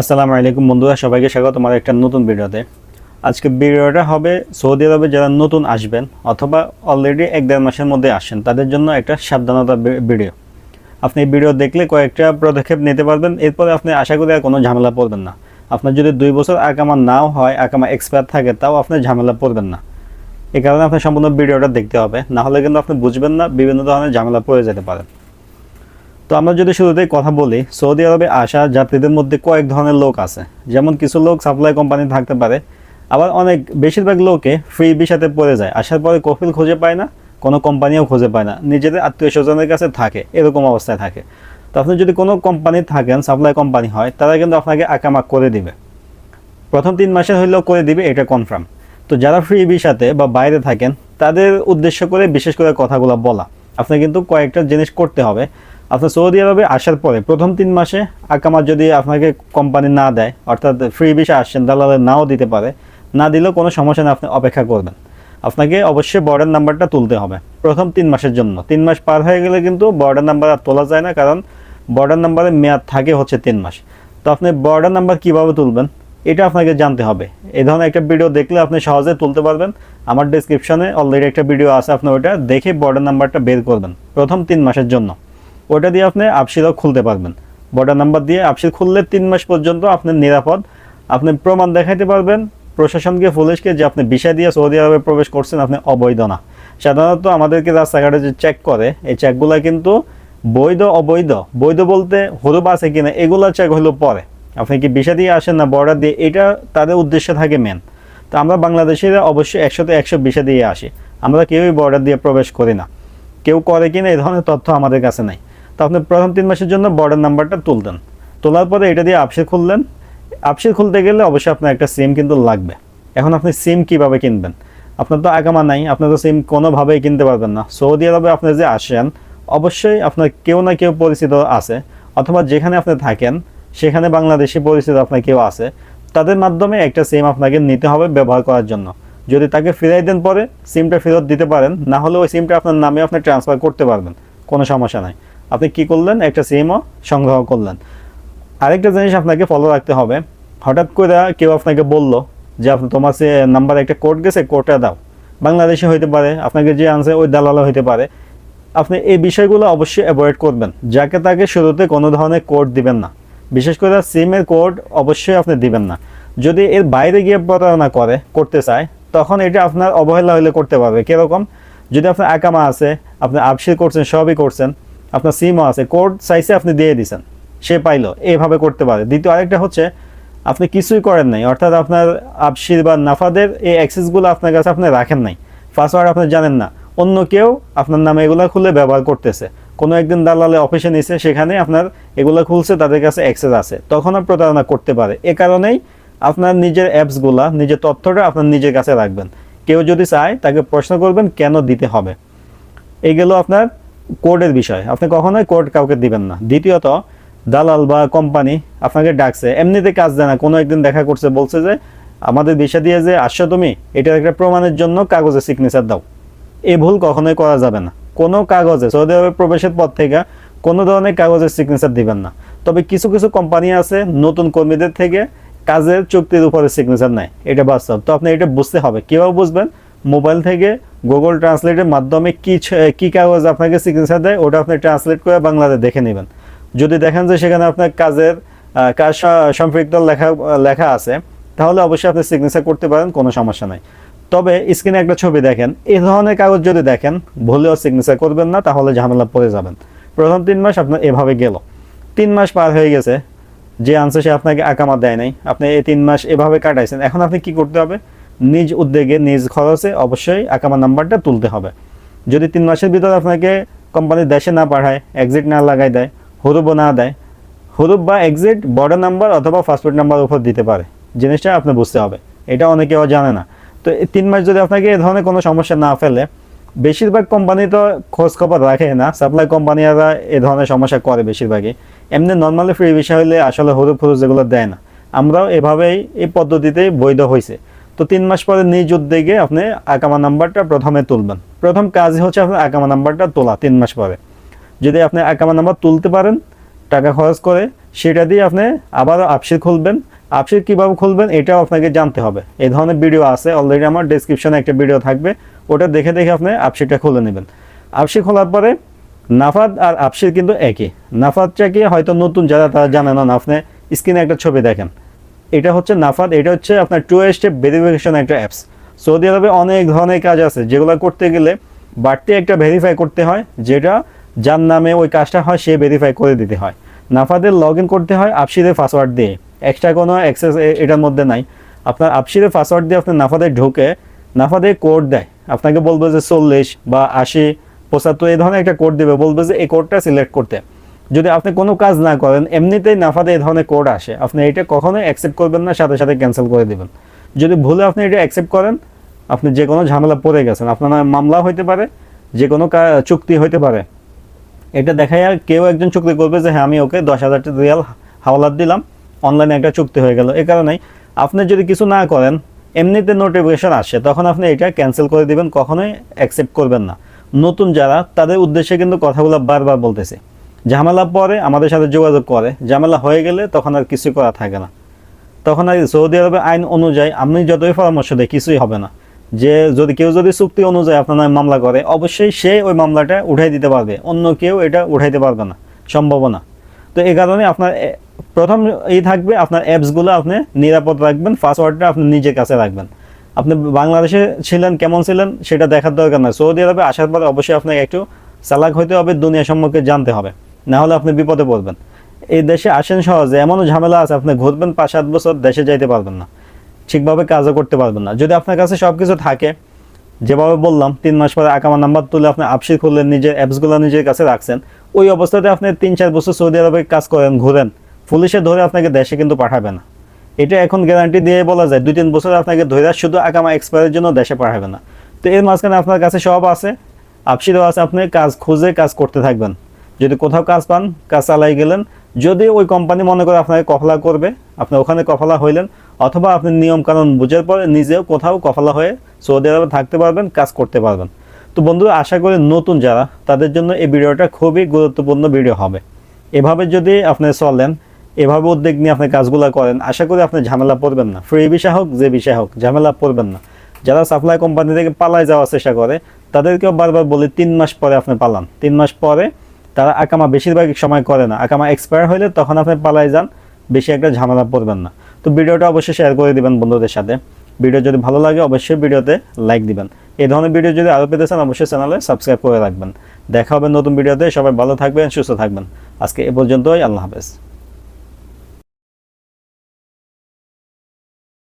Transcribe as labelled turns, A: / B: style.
A: আসসালামু আলাইকুম বন্ধুরা, সবাইকে স্বাগত আমার একটা নতুন ভিডিওতে। আজকে ভিডিওটা হবে সৌদি আরবে যারা নতুন আসবেন অথবা অলরেডি এক দেড় মাসের মধ্যে আসেন, তাদের জন্য একটা সাবধানতা ভিডিও। আপনি ভিডিও দেখলে কয়েকটা পদক্ষেপ নিতে পারবেন, এরপরে আপনি আশা করি আর কোনো ঝামেলা পড়বেন না। আপনার যদি দুই বছর আকামা নাও হয় আকামা এক্সপায়ার থাকে, তাও আপনি ঝামেলা পড়বেন না। এ কারণে আপনার সম্পূর্ণ ভিডিওটা দেখতে হবে, না হলে কিন্তু আপনি বুঝবেন না, বিভিন্ন ধরনের ঝামেলা পড়ে যেতে পারেন তো আমরা যদি শুরুতেই কথা বলি, সৌদি আরবে আসা যাত্রীদের মধ্যে কয়েক ধরনের লোক আছে। যেমন কিছু লোক সাপ্লাই কোম্পানি থাকতে পারে, আবার অনেক বেশিরভাগ লোকে ফ্রি ভিসাতে পড়ে যায়। আসার পরে কফিল খুঁজে পায় না, কোনো কোম্পানিও খুঁজে পায় না। নিজেদের আত্মীয় স্বজনের কাছে থাকে, এরকম অবস্থায় থাকে। তো আপনি যদি কোনো কোম্পানি থাকেন সাপ্লাই কোম্পানি হয়, তারা কিন্তু আপনাকে আকামাক করে দিবে। প্রথম তিন মাসের হইলেও করে দিবে, এটা কনফার্ম তো যারা ফ্রি ভিসাতে বা বাইরে থাকেন, তাদের উদ্দেশ্য করে বিশেষ করে কথাগুলো বলা। আপনার কিন্তু কয়েকটা জিনিস করতে হবে। আপনার সৌদি আরবে আসার পরে প্রথম তিন মাসে আকামা যদি আপনাকে কোম্পানি না দেয়, অর্থাৎ ফ্রি ভিসা আসছেন দালালে নাও দিতে পারে, না দিলেও কোনো সমস্যা নেই, আপনি অপেক্ষা করবেন। আপনাকে অবশ্যই বর্ডার নাম্বারটা তুলতে হবে প্রথম তিন মাসের জন্য। তিন মাস পার হয়ে গেলে কিন্তু বর্ডার নাম্বার আর তোলা যায় না, কারণ বর্ডার নাম্বারের মেয়াদ থাকে হচ্ছে তিন মাস। তো আপনি বর্ডার নাম্বার কীভাবে তুলবেন, এটা আপনাকে জানতে হবে। এই ধরনের একটা ভিডিও দেখলে আপনি সহজে তুলতে পারবেন। আমার ডিসক্রিপশনে অলরেডি একটা ভিডিও আছে, আপনি ওটা দেখে বর্ডার নাম্বারটা বের করবেন প্রথম তিন মাসের জন্য। ওটা দিয়ে আপনি আপসিরও খুলতে পারবেন। বর্ডার নাম্বার দিয়ে আপসির খুললে তিন মাস পর্যন্ত আপনি নিরাপদ। আপনি প্রমাণ দেখাইতে পারবেন, প্রশাসনকে, পুলিশকে যে আপনি বিষয় দিয়ে সৌদি আরবে প্রবেশ করছেন, আপনি অবৈধ না। সাধারণত আমাদেরকে রাস্তাঘাটে যে চেক করে, এই চেকগুলা কিন্তু বৈধ, অবৈধ। বৈধ বলতে হরুপ আছে কিনা, এগুলো চেক হলো পরে। আপনি কি বিষা দিয়ে আসেন না বর্ডার দিয়ে, এটা তাদের উদ্দেশ্য থাকে মেন তো আমরা বাংলাদেশিরা অবশ্যই একশোতে একশো বিষা দিয়ে আসি। আমরা কেউই বর্ডার দিয়ে প্রবেশ করি না। কেউ করে কিনা, এই ধরনের তথ্য আমাদের কাছে নাই। তো আপনি প্রথম তিন মাসের জন্য বর্ডার নাম্বারটা তুলতেন তোলার পরে এটা দিয়ে আপসির খুললেন। আপসির খুলতে গেলে অবশ্যই আপনার একটা সিম কিন্তু লাগবে। এখন আপনি সিম কীভাবে কিনবেন? আপনার তো আগামা নাই আপনার তো সিম কোনোভাবেই কিনতে পারবেন না। সৌদি আরবে আপনি যে আসেন, অবশ্যই আপনার কেউ না কেউ পরিচিত আছে, অথবা যেখানে আপনি থাকেন, সেখানে বাংলাদেশি পরিচিত আপনার কেউ আছে, তাদের মাধ্যমে একটা সিম আপনাকে নিতে হবে ব্যবহার করার জন্য। যদি তাকে ফিরাই দেন পরে সিমটা ফেরত দিতে পারেন, না হলে ওই সিমটা আপনার নামে আপনি ট্রান্সফার করতে পারবেন। কোনো সমস্যা নাই। আপনি কি করলেন? একটা সিমও সংগ্রহ করলেন। আরেকটা জিনিস আপনাকে ফলো রাখতে হবে। হঠাৎ করে কেউ আপনাকে বলল যে আপনি তোমার সে নাম্বারে একটা কোড গেছে কোডটা দাও। বাংলাদেশে হইতে পারে, আপনাকে যে আনছে ওই দালালও হইতে পারে। আপনি এই বিষয়গুলো অবশ্যই অ্যাভয়েড করবেন। যাকে তাকে শুরুতে কোনো ধরনের কোড দিবেন না। বিশেষ করে সিমের কোড অবশ্যই আপনি দিবেন না। যদি এর বাইরে গিয়ে প্রতারণা করে, করতে চায়, তখন এটা আপনার অবহেলা হলে করতে পারবে। কীরকম? যদি আপনার আকামা আছে, আপনি আপসির করছেন, সবই করছেন আপনার সিমও আছে কোড সাইজে আপনি দিয়ে দিছেন, সে পাইলো এইভাবে করতে পারে। দ্বিতীয় আরেকটা হচ্ছে, আপনি কিছুই করেন নাই, অর্থাৎ আপনার আপসির বা নাফাদের এই অ্যাক্সেসগুলো আপনার কাছে আপনি রাখেন নাই পাসওয়ার্ড আপনি জানেন না, অন্য কেউ আপনার নামে এগুলো খুলে ব্যবহার করতেছে। কোনো একদিন দালালে অফিসে নিছে, সেখানে আপনার এগুলো খুলছে, তাদের কাছে অ্যাক্সেস আছে, তখন প্রতারণা করতে পারে। এ কারণেই আপনার নিজের অ্যাপসগুলা নিজের তথ্যটা আপনার নিজের কাছে রাখবেন। কেউ যদি চায়, তাকে প্রশ্ন করবেন, কেন দিতে হবে? এগুলো আপনার কোডের বিষয়। আপনি কখনোই কোর্ট কাউকে দিবেন না। দ্বিতীয়ত, দালাল বা কোম্পানি আপনাকে ডাকছে। এমনিতে কাজ দেয় না। কোনো একদিন দেখা করছে, বলছে যে, আমাদের বিষয় দিয়ে যে আসছো তুমি, এটার একটা প্রমাণের জন্য কাগজে সিগনেচার দাও। এ ভুল কখনোই করা যাবে না। কোনো কাগজে, সৌদি আরবে প্রবেশের পর থেকে কোনো ধরনের কাগজের সিগনেচার দিবেন না। তবে কিছু কিছু কোম্পানি আছে, নতুন কর্মীদের থেকে কাজের চুক্তির উপরে সিগনেচার নেয়। এটা বাস্তব। তো আপনি এটা বুঝতে হবে। কীভাবে বুঝবেন? মোবাইল থেকে গুগল ট্রান্সলেটের মাধ্যমে কি কি কাগজ আপনাকে সিগনেচার দেয়, ওটা আপনি ট্রান্সলেট করে বাংলাতে দেখে নেবেন। যদি দেখেন যে সেখানে আপনার কাজের কাজ সম্পৃক্ত লেখা লেখা আছে, তাহলে অবশ্যই আপনি সিগনেচার করতে পারেন, কোনো সমস্যা নাই। তবে স্ক্রিনে একটা ছবি দেখেন এই ধরনের কাগজ যদি দেখেন, ভুলেও সিগনেচার করবেন না, তাহলে ঝামেলা পড়ে যাবেন। প্রথম তিন মাস আপনার এভাবে গেল। তিন মাস পার হয়ে গেছে, যে আনসার সে আপনাকে আকামা দেয় নাই, আপনি এই তিন মাস এভাবে কাটাইছেন, এখন আপনি কি করতে হবে? নিজ উদ্যোগে, নিজ খরচে অবশ্যই আকামা নাম্বারটা তুলতে হবে। যদি তিন মাসের ভিতরে আপনাকে কোম্পানি দেশে না পাঠায় এক্সিট না লাগাই দেয়, হুরুবও না দেয় হুরুপ বা এক্সিট বর্ডার নাম্বার অথবা পাসপোর্ট নাম্বার উপর দিতে পারে। জিনিসটা আপনি বুঝতে হবে। এটা অনেকেও জানে না। তো তিন মাস যদি আপনাকে এ ধরনের কোনো সমস্যা না ফেলে, বেশিরভাগ কোম্পানি তো খোঁজ খবর রাখে না। সাপ্লাই কোম্পানিরা এ ধরনের সমস্যা করে বেশিরভাগই। এমনি নর্মালি ফ্রি বিষয় হলে আসলে হরুপ ফুরুপ যেগুলো দেয় না। আমরাও এভাবেই এই পদ্ধতিতেই বৈধ হয়েছে তো তিন মাস পরে নিজ উদ্যোগে আপনি আকামা নাম্বারটা প্রথমে তুলবেন। প্রথম কাজ হচ্ছে আপনার আকামা নাম্বারটা তোলা তিন মাস পরে। যদি আপনি আকামা নাম্বার তুলতে পারেন, টাকা খরচ করে, সেটা দিয়ে আপনি আবারও আপসির খুলবেন। আপসির কীভাবে খুলবেন, এটাও আপনাকে জানতে হবে। এই ধরনের ভিডিও আছে অলরেডি আমার ডিসক্রিপশনে একটা ভিডিও থাকবে। ওটা দেখে দেখে আপনি আপসিটা খুলে নেবেন। আপসি খোলার পরে নাফাদ আর আপসির কিন্তু একই। নাফাদটা কি হয়তো নতুন, যারা তারা জানে না, আপনি স্ক্রিনে একটা ছবি দেখেন। এটা হচ্ছে নাফাদ এটা হচ্ছে আপনার টু স্টেপ ভেরিফিকেশন একটা অ্যাপস সৌদি আরবে অনেক ধরনের কাজ আছে, যেগুলো করতে গেলে বাড়তি একটা ভেরিফাই করতে হয়, যেটা যার নামে ওই কাজটা হয়, সে ভেরিফাই করে দিতে হয়। নাফাদের লগ করতে হয় আপসিদের পাসওয়ার্ড দিয়ে। এক্সট্রা কোনো অ্যাক্সেস এটার মধ্যে নাই। আপনার আপসিদের পাসওয়ার্ড দিয়ে আপনি নাফাদে ঢুকে নাফাদে কোড দেয়। আপনাকে বলবে যে চল্লিশ বা আশি, পঁচাত্তর, এই ধরনের একটা কোড দেবে। বলবে যে এই কোডটা সিলেক্ট করতে। যদি আপনি কোনো কাজ না করেন, এমনিতেই নাফাতে এই ধরনের কোড আসে। আপনি এটা কখনোই অ্যাকসেপ্ট করবেন না, সাথে সাথে ক্যান্সেল করে দেবেন। যদি ভুলে আপনি এটা অ্যাকসেপ্ট করেন, আপনি যে কোনো ঝামেলা পড়ে গেছেন, আপনার মামলা হইতে পারে, যে কোনো চুক্তি হইতে পারে। এটা দেখায় কেউ একজন চুক্তি করবে যে হ্যাঁ আমি ওকে দশ হাজার রিয়াল হাওলাত দিলাম অনলাইনে একটা চুক্তি হয়ে গেল। এ কারণেই আপনি যদি কিছু না করেন, এমনিতে নোটিফিকেশন আসে, তখন আপনি এটা ক্যান্সেল করে দিবেন, কখনোই অ্যাকসেপ্ট করবেন না। নতুন যারা, তাদের উদ্দেশ্যে কিন্তু কথাগুলো বারবার বলতেছে। ঝামেলা পরে আমাদের সাথে যোগাযোগ করে। ঝামেলা হয়ে গেলে তখন আর কিছু করা থাকে না। তখন আর সৌদি আরবের আইন অনুযায়ী আপনি যতই পরামর্শ দেয় কিছুই হবে না। যে যদি কেউ যদি চুক্তি অনুযায়ী আপনার নামে মামলা করে, অবশ্যই সে ওই মামলাটা উঠাই দিতে পারবে। অন্য কেউ এটা উঠাইতে পারবে না। সম্ভাবনা তো এই কারণে আপনার প্রথম এই থাকবে আপনার অ্যাপসগুলো আপনি নিরাপদ রাখবেন, পাসওয়ার্ডটা আপনি নিজের কাছে রাখবেন। আপনি বাংলাদেশে ছিলেন, কেমন ছিলেন সেটা দেখার দরকার নাই। সৌদি আরবে আসার পরে অবশ্যই আপনাকে একটু চালাক হইতে হবে, দুনিয়া সম্পর্কে জানতে হবে। না হলে আপনি বিপদে পড়বেন। এই দেশে আসেন সহজে, এমনও ঝামেলা আছে, আপনি ঘুরবেন পাঁচ সাত বছর দেশে যাইতে পারবেন না। ঠিকভাবে কাজও করতে পারবেন না। যদি আপনার কাছে সব কিছু থাকে, যেভাবে বললাম, তিন মাস পরে আকামা নাম্বার তুলে আপনি আপসি খুললেন নিজের অ্যাপসগুলো নিজের কাছে রাখছেন, ওই অবস্থাতে আপনি তিন চার বছর সৌদি আরবে কাজ করেন, ঘুরেন, পুলিশে ধরে আপনাকে দেশে কিন্তু পাঠাবে না। এটা এখন গ্যারান্টি দিয়ে বলা যায় দুই তিন বছর আপনাকে ধরে শুধু আকামা এক্সপায়ারের জন্য দেশে পাঠাবে না। তো এর মাঝখানে আপনার কাছে সব আছে, আপসিরও আছে, আপনি কাজ খুঁজে কাজ করতে থাকবেন। যদি কোথাও কাজ পান, কাজ চালাই গেলেন, যদি ওই কোম্পানি মনে করে আপনাকে কফলা করবে, আপনি ওখানে কফলা হইলেন, অথবা আপনি নিয়ম কানুন বুঝার পরে নিজেও কোথাও কফলা হয়ে সৌদি আরবে থাকতে পারবেন, কাজ করতে পারবেন। তো বন্ধুরা, আশা করি নতুন যারা, তাদের জন্য এই ভিডিওটা খুবই গুরুত্বপূর্ণ ভিডিও হবে। এভাবে যদি আপনি চলেন, এভাবে উদ্যোগ নিয়ে আপনি কাজগুলো করেন, আশা করি আপনি ঝামেলা পড়বেন না। ফ্রি বিষয় হোক, যে বিষয় হোক, ঝামেলা পড়বেন না। যারা সাপ্লাই কোম্পানি থেকে পালায় যাওয়ার চেষ্টা করে, তাদেরকেও বারবার বলি, তিন মাস পরে আপনি পালান। তিন মাস পরে তারা আকামা বেশিরভাগ সময় করে না। আকামা এক্সপায়ার হলে তখন আপনি পালাই যান, বেশি একটা ঝামেলা পড়বেন না। তো ভিডিওটা অবশ্যই শেয়ার করে দিবেন বন্ধুদের সাথে। ভিডিও যদি ভালো লাগে, অবশ্যই ভিডিওতে লাইক দিবেন। এই ধরনের ভিডিও যদি আরও পেতে চান, অবশ্যই চ্যানেলে সাবস্ক্রাইব করে রাখবেন। দেখা হবে নতুন ভিডিওতে সবাই ভালো থাকবেন, সুস্থ থাকবেন। আজকে এ পর্যন্তই, আল্লাহ হাফেজ।